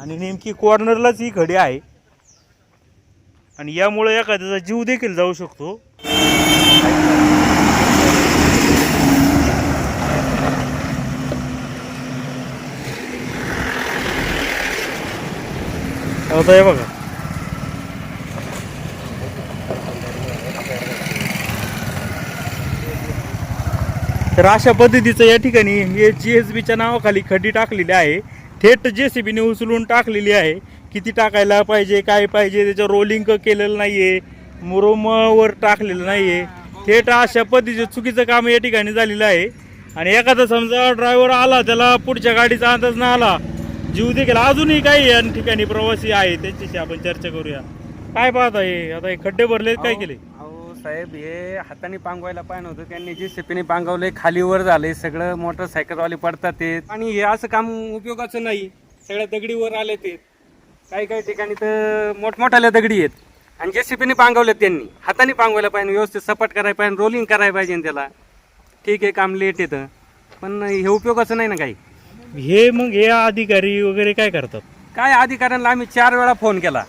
आणि नेमकी कॉर्नरलाच ही खडी आहे. आणि यामुळे एखाद्याचा जीव देखील जाऊ शकतो. आता हे बघा. तर अशा पद्धतीचं या ठिकाणी हे जी एस बीच्या नावाखाली खड्डी टाकलेली आहे. थेट जे सी बीने उचलून टाकलेली आहे. किती टाकायला पाहिजे काय पाहिजे त्याचं रोलिंग केलेलं नाहीये मुरुमवर टाकलेलं नाहीये. थेट अशा पद्धतीचं चुकीचं काम या ठिकाणी झालेलं आहे. आणि एखादा समजा ड्रायव्हर आला त्याला पुढच्या गाडीचा अंदाज नाही आला. जीव देखील अजूनही काही या ठिकाणी प्रवासी आहे. त्यांच्याशी आपण चर्चा करूया. काय पाहता हे आता हे खड्डे भरले काय केले साहेब हे हाताने पांगवायला पाहिजे होतं त्यांनी जे शेपीने पांगवले खालीवर झाले सगळं मोटरसायकलवाले पडतात ते. आणि हे असं काम उपयोगाचं नाही. सगळ्या दगडीवर आले ते. काही काही ठिकाणी तर मोठमोठ्याल्या दगडी आहेत. आणि जे शेपीने पांगवले त्यांनी. हाताने पांगवायला पाहिजे व्यवस्थित सपाट करायला पाहिजे रोलिंग करायला पाहिजे त्याला. ठीक आहे काम लेट येतं. पण हे उपयोगाचं नाही ना काही. हे मग हे अधिकारी वगैरे काय करतात? काय अधिकाऱ्यांना आम्ही चार वेळा फोन केला.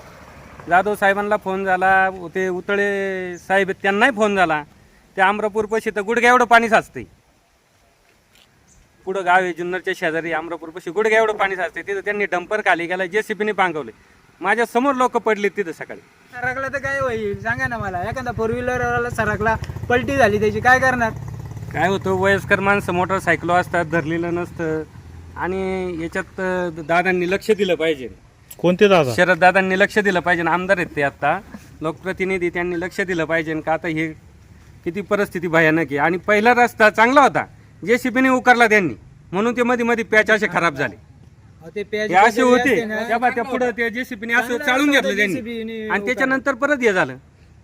जाधव साहेबांना फोन झाला ते उतळे साहेब त्यांनाही फोन झाला. ते अमरापूर पशी तर गुडघ्या एवढं पाणी साचते पुढं गाव आहे जुन्नरच्या शेजारी अमरापूर पशी गुडघ्या एवढं पाणी साचते तिथं त्यांनी डंपर खाली गेला जे सीपीने पांगवले माझ्यासमोर लोक पडले तिथं सकाळी. सरकला तर काय होईल? सांगा ना मला. एखादा फोर व्हीलर सरकला पलटी झाली त्याची काय करणार? काय होतं वयस्कर माणसं मोटरसायकल असतात धरलेलं नसतं. आणि याच्यात दादांनी लक्ष दिलं पाहिजे. कोणते दादा? शरद दादांनी लक्ष दिलं पाहिजे आमदार आहेत ते आता. लोकप्रतिनिधी त्यांनी लक्ष दिलं पाहिजे का आता हे किती परिस्थिती भयानक आहे. आणि पहिला रस्ता चांगला होता. जे शिपीने उकारला त्यांनी. म्हणून ते मध्ये मध्ये पॅच असे खराब झाले. ते असे होते. त्या पुढे ते जे शिपीने असं चाळून घेतलं त्यांनी. आणि त्याच्यानंतर परत हे झालं.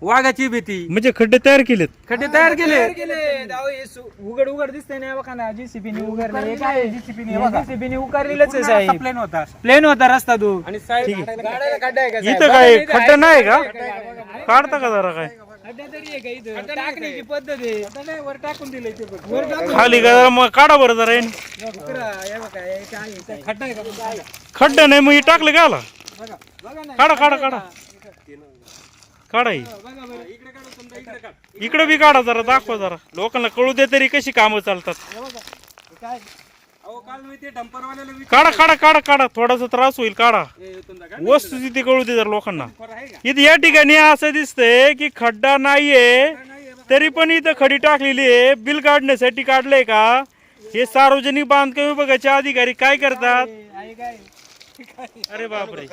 वाघाची भीती. म्हणजे खड्डे तयार केलेत. खड्डे तयार केले हे उघड उघड दिसतंय ना बघा ना जीसीबीने उघडलं. काय? जीसीबीने उकारलेलंच आहे साहेब. प्लेन होता. प्लेन होता रस्ता तो. आणि साहेब गाड्याला खड्डा आहे का साहेब? इथं काय? खड्डा नाही का? काढता का जरा काय? खड्डा तरी आहे का इथं? टाकण्याची पद्धत आहे. वर टाकून दिले ते बघ. वर टाकून खाली का मग काढा बरं जरा याने. उकरा, हे बघा, हे काय आहे, काय खड्डा आहे का? बघा. खड्डा नाही मग हे टाकलं का आला? काढा काढा काढा. काढा हे. इकडे बी काढा जरा दाखवा जरा. लोकांना कळू दे तरी कशी कामं चालतात. काय काढा काढा काढा काढा. थोडासा त्रास होईल काढा. "ए, इथून जा का?" वस्तू तिथे कळू दे जरा लोकांना? इथे या ठिकाणी असं दिसतंय की खड्डा नाहीये तरी पण इथं खडी टाकलेली आहे. बिल काढण्यासाठी काढलंय का? हे सार्वजनिक बांधकाम विभागाचे अधिकारी काय करतात? अरे बापरे.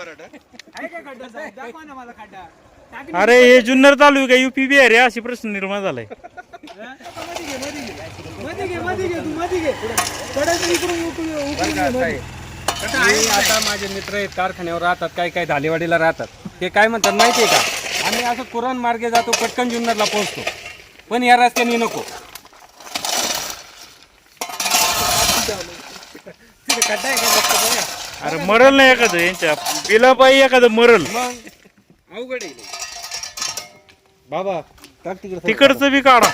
अरे हे जुन्नर तालुका युपी बिहार आहे अशी प्रश्न निर्माण झालाय. आता माझे मित्र आहेत कारखान्यावर राहतात काय काय धालेवाडीला राहतात. ते काय म्हणतात माहितीये का? आम्ही असं कुरण मार्गे जातो पटकन जुन्नरला पोहोचतो. पण या रस्त्याने नको. तिथे खड्डा आहे का बघतो बघा. अरे मरल नाही एखादं यांच्या. बिलापायी एखादं मरल. मग अवघड आहे. बाबा टाक तिकडे तिकडचं बी काढा.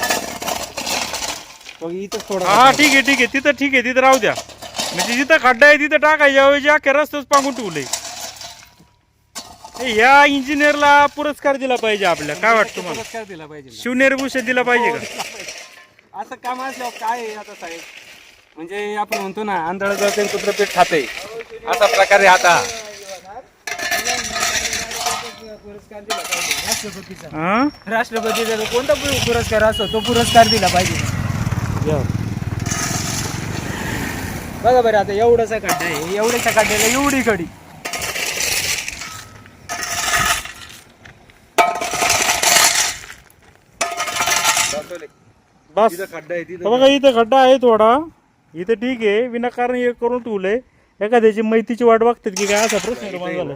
इथं थोडं हा ठीक आहे ठीक आहे. तिथं ठीक आहे तिथं राहू द्या. म्हणजे जिथं खड्डा आहे तिथं टाकायच्या ऐवजी अख्ख्या रस्त्याच पांगून ठेवलंय. हे ह्या इंजिनियरला पुरस्कार दिला पाहिजे आपल्याला काय वाटतं तुम्हाला? पुरस्कार दिला पाहिजे. शिवनेर भूषण दिला पाहिजे का? असं काम असल्यावर काय आहे आता साहेब? म्हणजे आपण म्हणतो ना आंधळ जाते कुत्र पीठ खाते. असा प्रकारे आता पुरस्कार दिला पाहिजे. राष्ट्रपतीचा. हा? राष्ट्रपतीचा जो कोणता पु- पुरस्कार असतो तो पुरस्कार दिला पाहिजे. बघा बरं आता एवढासा खड्डा आहे. एवढ्याच्या खड्ड्याला एवढी खडी बस. खड्डा आहे बघा इथं खड्डा आहे थोडा. इथं ठीक आहे. विनाकारण हे करून ठेवलंय. एखाद्याची मैतीची वाट बघतात की काय असा प्रश्न निर्माण झाला.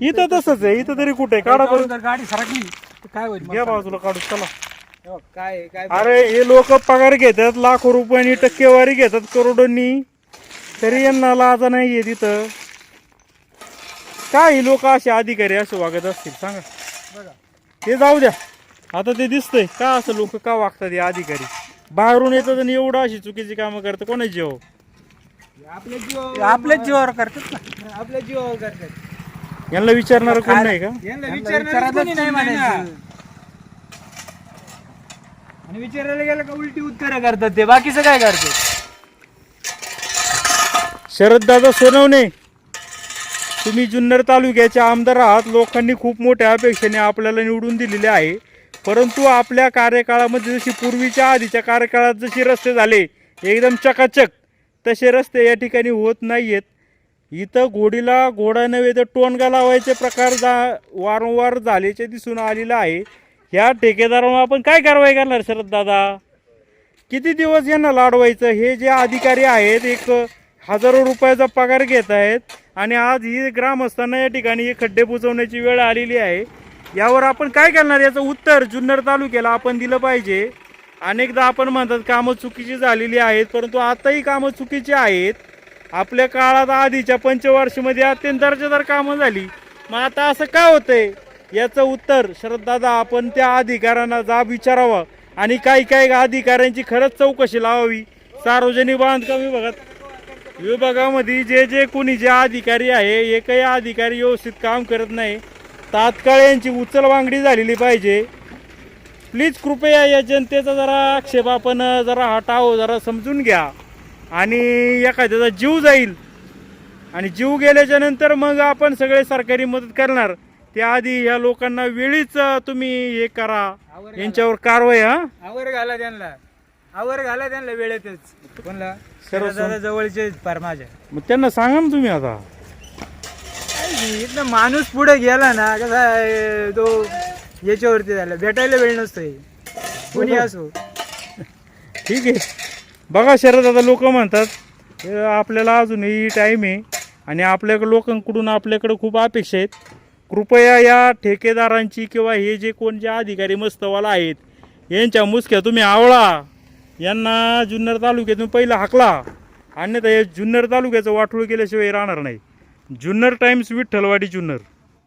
इथं तसंच आहे इथं तरी कुठे? काढा बरं. जर गाडी सरकली तर काय होईल? घ्या बाजूला काढू चला. हे बघ, काय आहे, काय अरे हे लोक पगार घेतात लाखो रुपयांनी टक्केवारी घेतात करोडोंनी. तरी यांना लाजा नाहीये तिथं. काय लोक असे अधिकारी असे वागत असतील सांगा. बघा. ते जाऊ द्या. आता ते दिसतंय. का असं लोक का वागतात हे अधिकारी? बाहेरून येतात आणि एवढं अशी चुकीची कामं करतात. कोणाची हो आपल्या जीवावर आपल्याच जीवावर करतात ना. आपल्या जीवावर करतात. यांना विचारणार कोण नाही का? यांना यांना विचारणारच विचारायलाच कोणी नाही कोणी नाही म्हणायचं. आणि विचारायला गेलं का उलटी उत्तरं करतात ते? बाकीचं काय करतात शरददादा सोनवणे तुम्ही जुन्नर तालुक्याचे आमदार आहात. लोकांनी खूप मोठ्या अपेक्षेने आपल्याला निवडून दिलेले आहे. परंतु आपल्या कार्यकाळामध्ये जशी पूर्वीच्या आधीच्या कार्यकाळात जसे रस्ते झाले एकदम चकाचक तसे रस्ते या ठिकाणी होत नाही आहेत इथं घोडीला गोडा नव्हे तर टोणगा लावायचे प्रकार जा वारंवार झाल्याचे दिसून आलेलं आहे. ह्या ठेकेदारांना आपण काय कारवाई करणार शरद दादा? किती दिवस यांना लाडवायचं? हे जे अधिकारी आहेत एक हजारो रुपयाचा पगार घेत आहेत आणि आज ही ग्रामस्थांना या ठिकाणी हे खड्डे बुजवण्याची वेळ आलेली आहे. यावर आपण काय करणार? याचं उत्तर जुन्नर तालुक्याला आपण दिलं पाहिजे. अनेकदा आपण म्हणतात कामं चुकीची झालेली आहेत परंतु आताही कामं चुकीची आहेत. आपल्या काळात आधीच्या पंचवार्षीमध्ये अत्यंत दर्जेदार कामं झाली. मग आता असं का होतंय? याचं उत्तर श्रद्धादा आपण त्या अधिकाऱ्यांना जाब विचारावा. आणि काही काही अधिकाऱ्यांची खरंच चौकशी लावावी. सार्वजनिक बांधकाम विभागात विभागामध्ये जे जे कोणी जे अधिकारी आहे एकही अधिकारी व्यवस्थित काम करत नाही. तात्काळ यांची उचलवांगडी झालेली पाहिजे. प्लीज कृपया या जनतेचा जरा आक्षेप आपण जरा हटाव जरा समजून घ्या. आणि एखाद्याचा जीव जाईल. आणि जीव गेल्याच्यानंतर मग आपण सगळे सरकारी मदत करणार. त्याआधी या लोकांना वेळीच तुम्ही हे करा. यांच्यावर कारवाई हा? आवर घाला त्यांना. आवर घाला त्यांना वेळेतच. कोणला? सर्व दादा जवळचे फार माझ्या. मग त्यांना सांगा ना तुम्ही आता. एकदम माणूस पुढे गेला ना कसा आहे, तो याच्यावरती झाला. भेटायला वेळ नसतोय. कोणी असो. ठीक आहे. बघा शरद आता लोक म्हणतात आपल्याला अजूनही टाईम आहे आणि आपल्याकडे लोकांकडून आपल्याकडे खूप अपेक्षा आहेत. कृपया या ठेकेदारांची किंवा हे जे कोण जे अधिकारी मस्तवाला आहेत यांच्या मुसक्या तुम्ही आवळा. यांना जुन्नर तालुक्यातून पहिला हाकला. अन्यथा हे जुन्नर तालुक्याचं वाटोळ केल्याशिवाय राहणार नाही. जुन्नर टाईम्स विठ्ठलवाडी जुन्नर.